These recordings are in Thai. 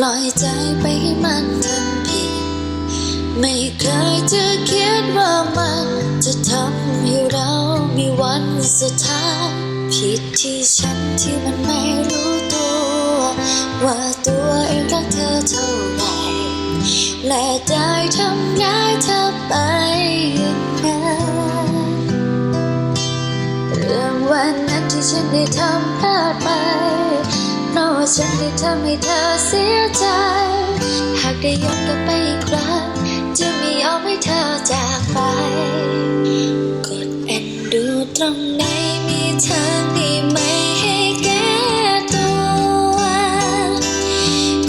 ปล่อยใจไปให้มันทำผิด ไม่เคยจะคิดว่ามันจะทำให้เรามีวันสุดท้ายผิดที่ฉันที่มันไม่รู้ตัว ว่าตัวเองรักเธอเท่าไหร่และได้ทำร้ายเธอไปอย่างนั้นเรื่องวันนั้นที่ฉันได้ทำพลาดไป ฉันได้ทำให้เธอเสียใจ หากได้ย้อนกลับไปอีกครั้งจะไม่ยอมให้เธอจากไป กดเอ็นดูตรงไหนมีทางดีไหมให้แก้ตัว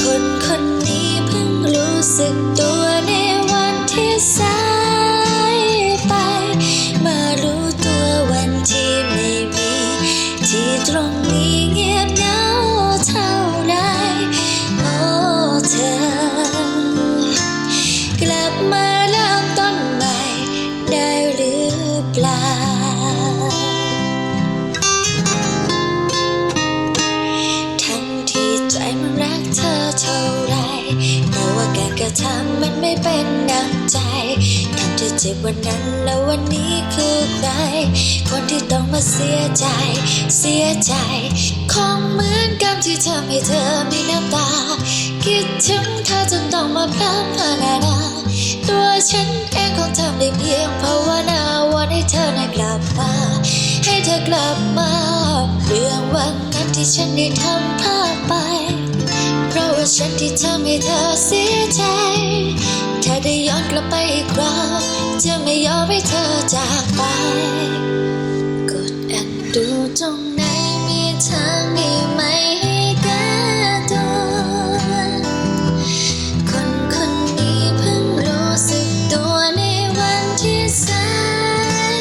คนคนนี้เพิ่งรู้สึกตัวในวันที่สายไป มารู้ตัววันที่ไม่มีที่ตรง ว่าการกระทำมันไม่เป็นดังใจทำเธอเจ็บวันนั้นแล้ววันนี้คือใคร คนที่ต้องมาเสียใจ เสียใจคงเหมือนกับที่ทำให้เธอมีน้ำตา คิดถึงเธอจนต้องมาพลับพลานาตัวฉันเองคงทำได้เพียงภาวนาวันให้เธอนั้นกลับมา ให้เธอกลับมา เรื่องวันนั้นที่ฉันได้ทำพลาด ฉันที่ทำให้เธอเสียใจ ถ้าได้ย้อนกลับไปอีกครั้งจะไม่ยอมให้เธอจากไป กดแอนดูตรงไหนมีทางดีไหมให้แก้ตัว คนคนนี้เพิ่งรู้สึกตัวในวันที่สาย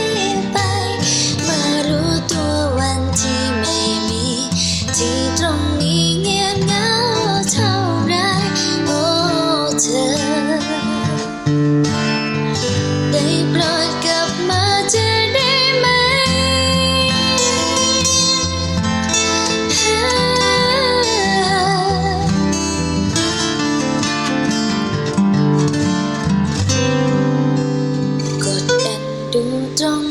ไปมารู้ตัววันที่ไม่มีที่ตรงนี้ อน